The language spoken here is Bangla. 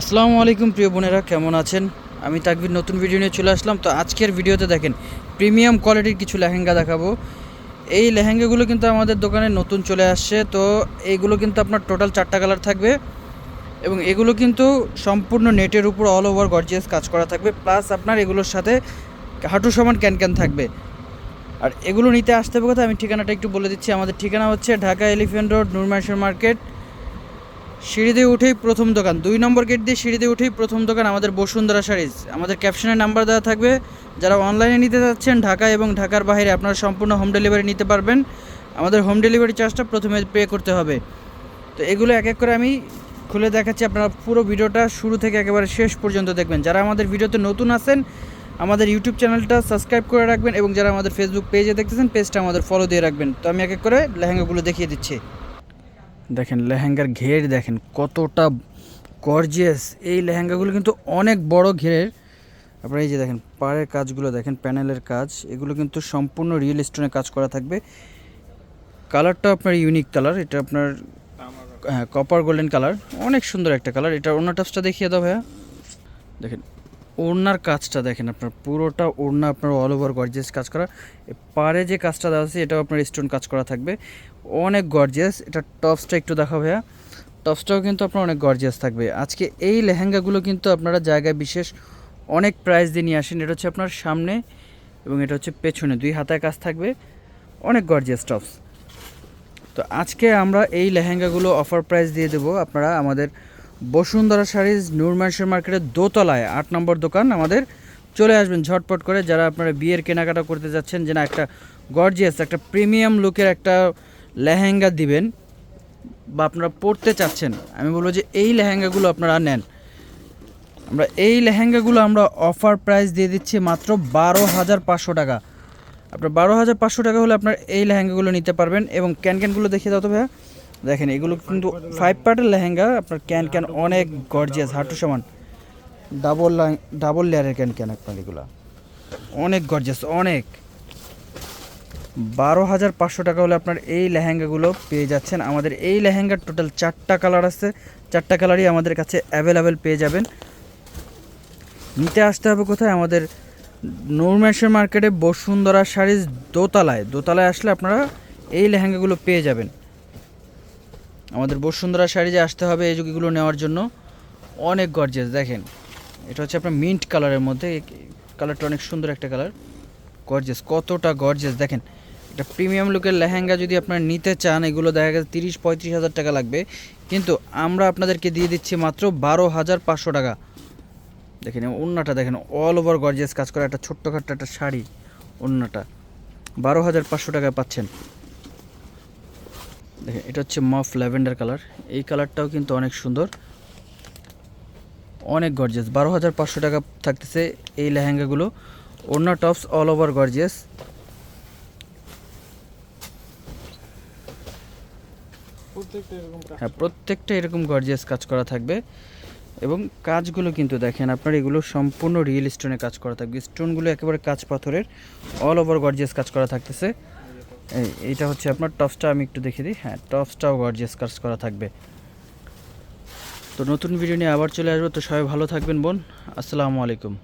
আসসালামু আলাইকুম প্রিয় বোনেরা, কেমন আছেন? আমি তাকবির, নতুন ভিডিও নিয়ে চলে আসলাম। তো আজকের ভিডিওতে দেখেন প্রিমিয়াম কোয়ালিটির কিছু লেহেঙ্গা দেখাবো। এই লেহেঙ্গাগুলো কিন্তু আমাদের দোকানে নতুন চলে আসছে। তো এইগুলো কিন্তু আপনার টোটাল চারটা কালার থাকবে এবং এগুলো কিন্তু সম্পূর্ণ নেটের উপর অল ওভার গর্জিয়াস কাজ করা থাকবে। প্লাস আপনার এগুলোর সাথে হাঁটু সমান ক্যান ক্যান থাকবে। আর এগুলো নিতে আসতে হবে কথা আমি ঠিকানাটা একটু বলে দিচ্ছি। আমাদের ঠিকানা হচ্ছে ঢাকা এলিফ্যান্ট রোড নুরমানসর মার্কেট। সিঁড়ি দিয়ে উঠেই প্রথম দোকান। দুই নম্বর গেট দিয়ে সিঁড়ি দিয়ে উঠেই প্রথম দোকান আমাদের বসুন্ধরা শাড়িজ আমাদের ক্যাপশনের নাম্বার দেওয়া থাকবে। যারা অনলাইনে নিতে চাচ্ছেন ঢাকা এবং ঢাকার বাইরে আপনারা সম্পূর্ণ হোম ডেলিভারি নিতে পারবেন। আমাদের হোম ডেলিভারি চার্জটা প্রথমে পে করতে হবে। তো এগুলো এক এক করে আমি খুলে দেখাচ্ছি। আপনারা পুরো ভিডিওটা শুরু থেকে একেবারে শেষ পর্যন্ত দেখবেন। যারা আমাদের ভিডিওতে নতুন আছেন, আমাদের ইউটিউব চ্যানেলটা সাবস্ক্রাইব করে রাখবেন এবং যারা আমাদের ফেসবুক পেজে দেখতেছেন পেজটা আমাদের ফলো দিয়ে রাখবেন। তো আমি এক এক করে লেহেঙ্গাগুলো দেখিয়ে দিচ্ছি। দেখেন লেহেঙ্গার ঘের দেখেন কতটা গর্জিয়াস এই লেহেঙ্গাগুলো কিন্তু অনেক বড় ঘেরের আপনারা এই যে দেখেন, পাড়ের কাজগুলো দেখেন, প্যানেলের কাজ, এগুলো কিন্তু সম্পূর্ণ রিয়েল স্টোনে কাজ করা থাকবে। কালারটা আপনার ইউনিক কালার এটা আপনার হ্যাঁ কপার গোল্ডেন কালার অনেক সুন্দর একটা কালার এটা ওড়না টাপসটা দেখিয়ে দাও ভাইয়া। দেখেন, ওড়নার কাজটা দেখেন আপনার, পুরোটা ওড়না আপনার অল ওভার গর্জিয়াস কাজ করা। পারে যে কাজটা দেওয়া আছে, এটাও আপনার স্টোন কাজ করা থাকবে। অনেক গর্জিয়াস এটা টপসটা একটু দেখা ভাইয়া। টপসটাও কিন্তু আপনার অনেক গর্জিয়াস থাকবে। আজকে এই লেহেঙ্গাগুলো কিন্তু আপনারা জায়গায় বিশেষ অনেক প্রাইস দিয়ে নিয়ে আসেন। এটা হচ্ছে আপনার সামনে এবং এটা হচ্ছে পেছনে। দুই হাতায় কাজ থাকবে। অনেক গর্জিয়াস টপস তো আজকে আমরা এই লেহেঙ্গাগুলো অফার প্রাইস দিয়ে দেবো। আপনারা আমাদের বসুন্ধরা শাড়িজ নূরমানসের মার্কেটের দোতলায় আট নম্বর দোকান আমাদের চলে আসবেন ঝটপট করে। যারা আপনারা বিয়ের কেনাকাটা করতে যাচ্ছেন যে একটা গর্জিয়াস একটা প্রিমিয়াম লুকের একটা লেহেঙ্গা দিবেন বা আপনারা পরতে চাচ্ছেন, আমি বলব যে এই লেহেঙ্গাগুলো আপনারা নেন। আমরা এই লেহেঙ্গাগুলো আমরা অফার প্রাইস দিয়ে দিচ্ছি মাত্র বারো হাজার পাঁচশো টাকা। আপনার বারো হাজার পাঁচশো টাকা হলে আপনার এই লেহেঙ্গাগুলো নিতে পারবেন এবং ক্যান ক্যানগুলো দেখিয়ে দাও তো ভাইয়া। দেখেন, এগুলো কিন্তু ফাইভ পার্টের লেহেঙ্গা, আপনার ক্যান ক্যান অনেক গর্জিয়াস হাঁটু সমান। ডাবল ডাবল লেয়ারের ক্যান ক্যান আপনার এগুলো। অনেক গর্জিয়াস অনেক। বারো হাজার পাঁচশো টাকা হলে আপনার এই লেহেঙ্গাগুলো পেয়ে যাচ্ছেন। আমাদের এই লেহেঙ্গার টোটাল চারটা কালার আছে। চারটা কালারই আমাদের কাছে অ্যাভেলেবেল পেয়ে যাবেন। নিতে আসতে হবে কোথায়? আমাদের নূরমেশের মার্কেটে বসুন্ধরা শাড়ির দোতলায়। দোতলায় আসলে আপনারা এই লেহেঙ্গাগুলো পেয়ে যাবেন। আমাদের বসুন্ধরা শাড়িজে আসতে হবে এই যুগিগুলো নেওয়ার জন্য অনেক গর্জিয়াস দেখেন, এটা হচ্ছে আপনার মিন্ট কালারের মধ্যে। কালারটা অনেক সুন্দর একটা কালার গর্জিয়াস কতটা গর্জিয়াস দেখেন এটা প্রিমিয়াম লুকের লেহেঙ্গা যদি আপনারা নিতে চান, এগুলো দেখা গেছে তিরিশ, পঁয়ত্রিশ হাজার টাকা লাগবে। কিন্তু আমরা আপনাদেরকে দিয়ে দিচ্ছি মাত্র বারো হাজার পাঁচশো টাকা। দেখেন ওড়নাটা দেখেন অল ওভার গর্জিয়াস কাজ করা একটা ছোট্টখাট্ট একটা শাড়ি ওড়নাটা বারো হাজার পাঁচশো টাকায় পাচ্ছেন। দেখেন, এটা হচ্ছে মফ ল্যাভেন্ডার কালার। এই কালারটাও কিন্তু অনেক সুন্দর। অনেক গর্জিয়াস বারো হাজার পাঁচশো টাকা থাকতেছে এই লেহেঙ্গাগুলো। ওড়না টপস অল ওভার গর্জিয়াস প্রত্যেকটা এরকম কাজ হ্যাঁ প্রত্যেকটা এরকম গর্জিয়াস কাজ করা থাকবে। এবং কাজগুলো কিন্তু দেখেন আপনার এগুলো সম্পূর্ণ রিয়েল স্টোনে কাজ করা থাকবে। স্টোনগুলো একেবারে কাজ পাথরের অল ওভার গর্জিয়াস কাজ করা থাকতেছে। এইটা হচ্ছে আপনার টপসটা আমি একটু দেখে দিই। হ্যাঁ টপসটাও গর্জিয়াস কাজ করা থাকবে। তো নতুন ভিডিও নিয়ে আবার চলে আসব। তো সবাই ভালো থাকবেন বোন। আসসালামু আলাইকুম।